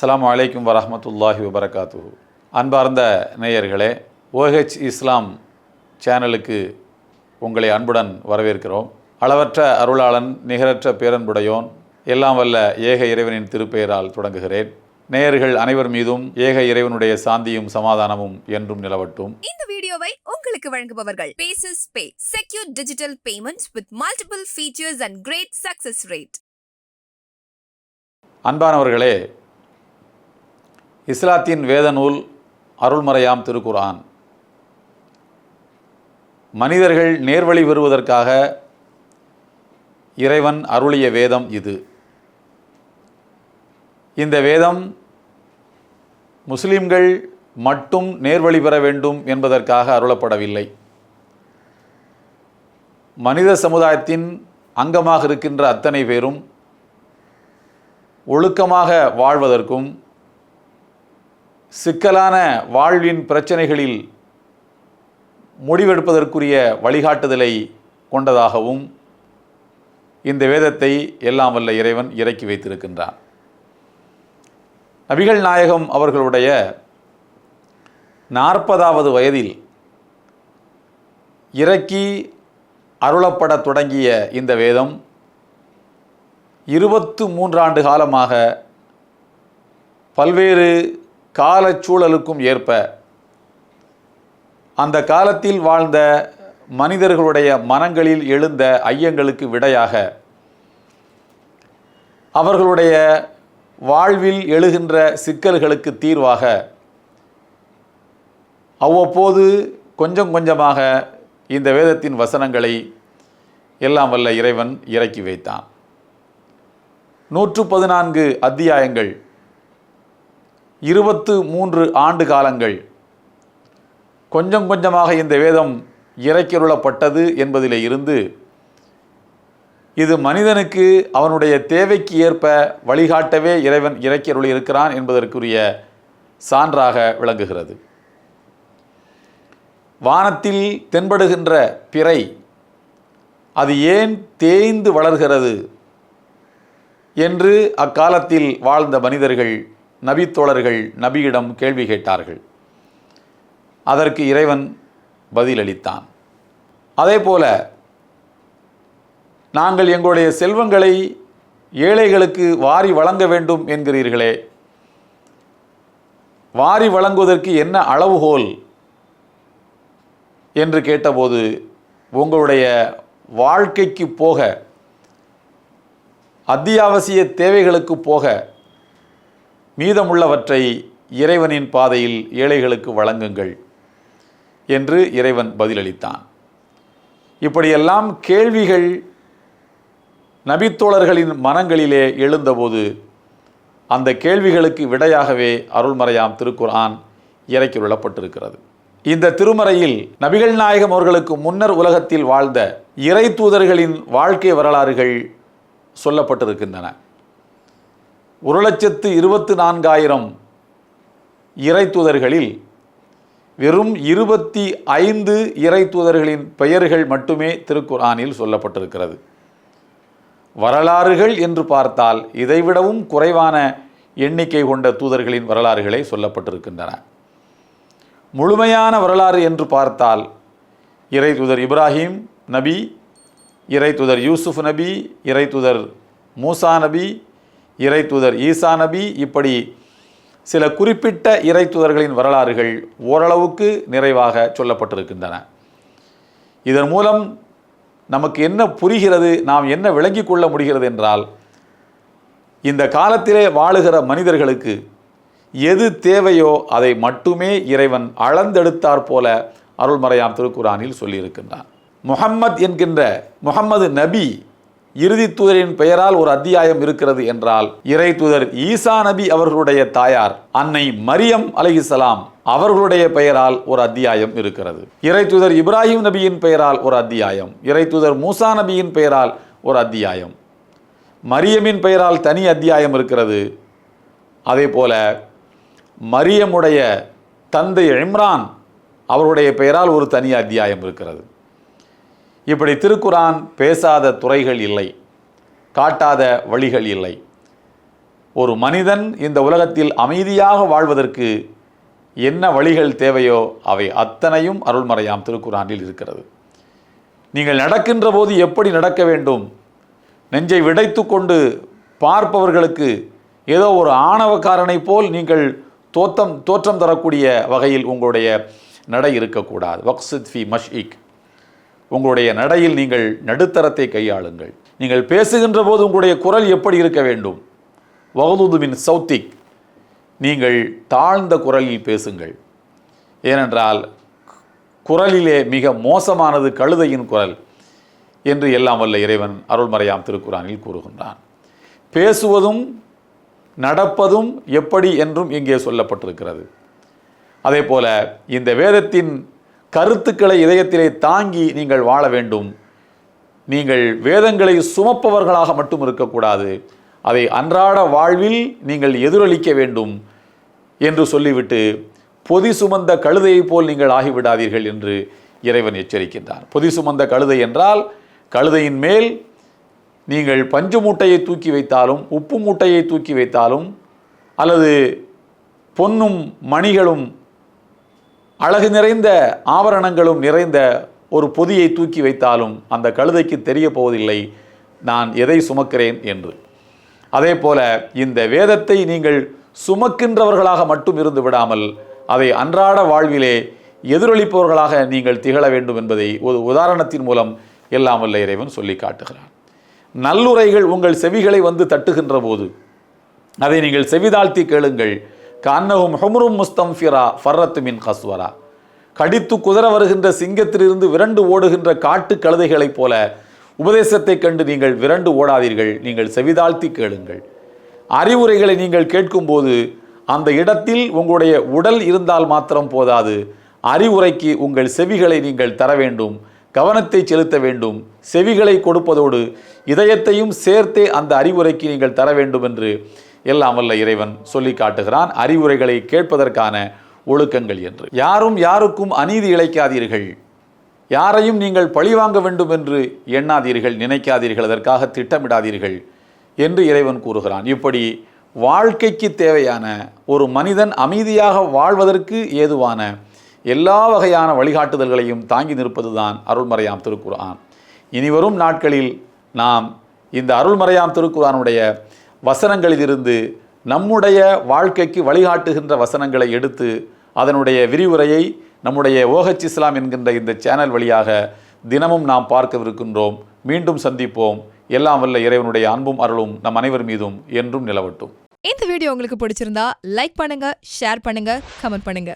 அஸ்ஸலாமு அலைக்கும் வரஹ்மத்துல்லாஹி வபரகாத்து அன்பார்ந்த நேயர்களே ஓஹெச் இஸ்லாம் சேனலுக்கு உங்களை அன்புடன் வரவேற்கிறோம். அளவற்ற அருளாளன் நிகரற்ற பேரன்புடையோன் எல்லாம் வல்ல ஏக இறைவனின் திருப்பெயரால் தொடங்குகிறேன். நேயர்கள் அனைவர் மீதும் ஏக இறைவனுடைய சாந்தியும் சமாதானமும் என்றும் நிலவட்டும். இந்த வீடியோவை உங்களுக்கு வழங்குபவர்கள் bases pay secure digital payments with multiple features and great success rate அன்பானவர்களே இஸ்லாத்தின் வேத நூல் அருள்மறையாம் திருக்குரான் மனிதர்கள் நேர்வழி பெறுவதற்காக இறைவன் அருளிய வேதம் இது. இந்த வேதம் முஸ்லிம்கள் மட்டும் நேர்வழி பெற வேண்டும் என்பதற்காக அருளப்படவில்லை. மனித சமுதாயத்தின் அங்கமாக இருக்கின்ற அத்தனை பேரும் ஒழுக்கமாக வாழ்வதற்கும் சிக்கலான வாழ்வின் பிரச்சனைகளில் முடிவெடுப்பதற்குரிய வழிகாட்டுதலை கொண்டதாகவும் இந்த வேதத்தை எல்லாம் வல்ல இறைவன் இறக்கி வைத்திருக்கின்றான். நபிகள் நாயகம் அவர்களுடைய நாற்பதாவது வயதில் இறக்கி அருளப்பட தொடங்கிய இந்த வேதம் இருபத்து மூன்றாண்டு காலமாக பல்வேறு காலச்சூழலுக்கும் ஏற்ப அந்த காலத்தில் வாழ்ந்த மனிதர்களுடைய மனங்களில் எழுந்த ஐயங்களுக்கு விடையாக அவர்களுடைய வாழ்வில் எழுகின்ற சிக்கல்களுக்கு தீர்வாக அவ்வப்போது கொஞ்சம் கொஞ்சமாக இந்த வேதத்தின் வசனங்களை எல்லாம் வல்ல இறைவன் இறக்கி வைத்தான். நூற்று பதினான்கு அத்தியாயங்கள் இருபத்து மூன்று ஆண்டு காலங்கள். கொஞ்சம் கொஞ்சமாக இந்த வேதம் இறக்கியுள்ளப்பட்டது என்பதிலே இருந்து இது மனிதனுக்கு அவனுடைய தேவைக்கு ஏற்ப வழிகாட்டவே இறைவன் இறக்கியருளி இருக்கிறான் என்பதற்குரிய சான்றாக விளங்குகிறது. வானத்தில் தென்படுகின்ற பிறை அது ஏன் தேய்ந்து வளர்கிறது? என்று அக்காலத்தில் வாழ்ந்த மனிதர்கள் நபித்தோழர்கள் நபியிடம் கேள்வி கேட்டார்கள். அதற்கு இறைவன் பதிலளித்தான். அதேபோல நாங்கள் எங்களுடைய செல்வங்களை ஏழைகளுக்கு வாரி வழங்க வேண்டும் என்கிறீர்களே. வாரி வழங்குவதற்கு என்ன அளவுகோல் என்று கேட்டபோது உங்களுடைய வாழ்க்கைக்கு போக அத்தியாவசிய தேவைகளுக்கு போக மீதமுள்ளவற்றை இறைவனின் பாதையில் ஏழைகளுக்கு வழங்குங்கள் என்று இறைவன் பதிலளித்தான். இப்படியெல்லாம் கேள்விகள் நபித்தோழர்களின் மனங்களிலே எழுந்தபோது அந்த கேள்விகளுக்கு விடையாகவே அருள்மறையாம் திருக்குர்ஆன் இறக்கியுள்ளப்பட்டிருக்கிறது இந்த திருமறையில் நபிகள் நாயகம் அவர்களுக்கு முன்னர் உலகத்தில் வாழ்ந்த இறை தூதர்களின் வாழ்க்கை வரலாறுகள் சொல்லப்பட்டிருக்கின்றன. ஒரு லட்சத்து இருபத்து நான்காயிரம் இறை தூதர்களில் வெறும் இருபத்தி ஐந்து இறைத்துதர்களின் பெயர்கள் மட்டுமே திருக்குர்ஆனில் சொல்லப்பட்டிருக்கிறது. வரலாறுகள் என்று பார்த்தால் இதைவிடவும் குறைவான எண்ணிக்கை கொண்ட தூதர்களின் வரலாறுகளே சொல்லப்பட்டிருக்கின்றன. முழுமையான வரலாறு என்று பார்த்தால் இறை தூதர் இப்ராஹிம் நபி இறை தூதர் யூசுஃப் நபி இறை தூதர் மூசா நபி இறை தூதர் ஈசா நபி இப்படி சில குறிப்பிட்ட இறை தூதர்களின் வரலாறுகள் ஓரளவுக்கு நிறைவாக சொல்லப்பட்டிருக்கின்றன. இதன் மூலம் நமக்கு என்ன புரிகிறது நாம் என்ன விளங்கிக் கொள்ள முடிகிறது என்றால் இந்த காலத்திலே வாழுகிற மனிதர்களுக்கு எது தேவையோ அதை மட்டுமே இறைவன் அளந்தெடுத்தார் போல அருள்மறையாம் திருக்குறானில் சொல்லியிருக்கின்றான். முகம்மத் என்கின்ற முகம்மது நபி இறுதி தூதரின் பெயரால் ஒரு அத்தியாயம் இருக்கிறது என்றால் இறை தூதர் ஈசா நபி அவர்களுடைய தாயார் அன்னை மரியம் அலிஹிசலாம் அவர்களுடைய பெயரால் ஒரு அத்தியாயம் இருக்கிறது. இறை தூதர் இப்ராஹிம் நபியின் பெயரால் ஒரு அத்தியாயம் இறை தூதர் மூசா நபியின் பெயரால் ஒரு அத்தியாயம். மரியமின் பெயரால் தனி அத்தியாயம் இருக்கிறது. அதே போல மரியமுடைய தந்தை இம்ரான் அவருடைய பெயரால் ஒரு தனி அத்தியாயம் இருக்கிறது. இப்படி திருக்குரான் பேசாத துறைகள் இல்லை காட்டாத வழிகள் இல்லை. ஒரு மனிதன் இந்த உலகத்தில் அமைதியாக வாழ்வதற்கு என்ன வழிகள் தேவையோ அவை அத்தனையும் அருள்மறையாம் திருக்குறானில் இருக்கிறது. நீங்கள் நடக்கின்ற போது எப்படி நடக்க வேண்டும்? நெஞ்சை விடைத்து கொண்டு பார்ப்பவர்களுக்கு ஏதோ ஒரு ஆணவக்காரனை போல் நீங்கள் தோத்தம் தோற்றம் தரக்கூடிய வகையில் உங்களுடைய நடை இருக்கக்கூடாது. வக்சித் ஃபி மஷ்இக். உங்களுடைய நடையில் நீங்கள் நடுத்தரத்தை கையாளுங்கள். நீங்கள் பேசுகின்ற போது உங்களுடைய குரல் எப்படி இருக்க வேண்டும்? வகுதுமின் சௌத்திக். நீங்கள் தாழ்ந்த குரலில் பேசுங்கள். ஏனென்றால் குரலிலே மிக மோசமானது கழுதையின் குரல் என்று எல்லாம் வல்ல இறைவன் அருள்மறையாம் திருக்குறானில் கூறுகின்றான். பேசுவதும் நடப்பதும் எப்படி என்றும் இங்கே சொல்லப்பட்டிருக்கிறது. அதே போல இந்த வேதத்தின் கருத்துக்களை இதயத்திலே தாங்கி நீங்கள் வாழ வேண்டும். நீங்கள் வேதங்களை சுமப்பவர்களாக மட்டும் இருக்கக்கூடாது. அதை அன்றாட வாழ்வில் நீங்கள் எதிரொலிக்க வேண்டும் என்று சொல்லிவிட்டு பொதி சுமந்த கழுதையைப் போல் நீங்கள் ஆகிவிடாதீர்கள் என்று இறைவன் எச்சரிக்கின்றார் பொதி சுமந்த கழுதை என்றால் கழுதையின் மேல் நீங்கள் பஞ்சு மூட்டையை தூக்கி வைத்தாலும் உப்பு மூட்டையை தூக்கி வைத்தாலும் அல்லது பொன்னும் மணிகளும் அழகு நிறைந்த ஆபரணங்களும் நிறைந்த ஒரு பொதியை தூக்கி வைத்தாலும் அந்த கழுதைக்கு தெரிய போவதில்லை. நான் எதை சுமக்கிறேன் என்று. அதே போல இந்த வேதத்தை நீங்கள் சுமக்கின்றவர்களாக மட்டும் இருந்து விடாமல் அதை அன்றாட வாழ்விலே எதிரொலிப்பவர்களாக நீங்கள் திகழ வேண்டும் என்பதை ஒரு உதாரணத்தின் மூலம் எல்லாம் வல்ல இறைவன் சொல்லி காட்டுகிறான். நல்லுரைகள் உங்கள் செவிகளை வந்து தட்டுகின்ற போது அதை நீங்கள் செவிதாழ்த்தி கேளுங்கள். கான்னகும் ஹும்ரும் முஸ்தம்ஃபிரா ஃபர்ரத்து மின் கஸ்வரா. கடித்து குதிர வருகின்ற சிங்கத்திலிருந்து விரண்டு ஓடுகின்ற காட்டு கழுதைகளைப் போல உபதேசத்தை கண்டு நீங்கள் விரண்டு ஓடாதீர்கள் நீங்கள் செவிதாழ்த்தி கேளுங்கள். அறிவுரைகளை நீங்கள் கேட்கும்போது அந்த இடத்தில் உங்களுடைய உடல் இருந்தால் மாத்திரம் போதாது. அறிவுரைக்கு உங்கள் செவிகளை நீங்கள் தர வேண்டும் கவனத்தை செலுத்த வேண்டும் செவிகளை கொடுப்பதோடு இதயத்தையும் சேர்த்தே அந்த அறிவுரைக்கு நீங்கள் தர வேண்டும் என்று எல்லாம் வல்ல இறைவன் சொல்லி காட்டுகிறான். அறிவுரைகளை கேட்பதற்கான ஒழுக்கங்கள் என்று. யாரும் யாருக்கும் அநீதி இழைக்காதீர்கள். யாரையும் நீங்கள் பழிவாங்க வேண்டும் என்று எண்ணாதீர்கள் நினைக்காதீர்கள் அதற்காக திட்டமிடாதீர்கள் என்று இறைவன் கூறுகிறான். இப்படி வாழ்க்கைக்கு தேவையான ஒரு மனிதன் அமைதியாக வாழ்வதற்கு ஏதுவான எல்லா வகையான வழிகாட்டுதல்களையும் தாங்கி நிற்பதுதான் அருள்மறையாம் திருக்குர்ஆன். இனிவரும் நாட்களில் நாம் இந்த அருள்மறையாம் திருக்குறானுடைய வசனங்களிலிருந்து நம்முடைய வாழ்க்கைக்கு வழிகாட்டுகின்ற வசனங்களை எடுத்து அதனுடைய விரிவுரையை நம்முடைய ஓஹச் இஸ்லாம் என்கின்ற இந்த சேனல் வழியாக தினமும் நாம் பார்க்கவிருக்கின்றோம். மீண்டும் சந்திப்போம். எல்லாம் வல்ல இறைவனுடைய அன்பும் அருளும் நம் அனைவர் மீதும் என்றும் நிலவட்டும். இந்த வீடியோ உங்களுக்கு பிடிச்சிருந்தா லைக் பண்ணுங்க ஷேர் பண்ணுங்க கமெண்ட் பண்ணுங்க.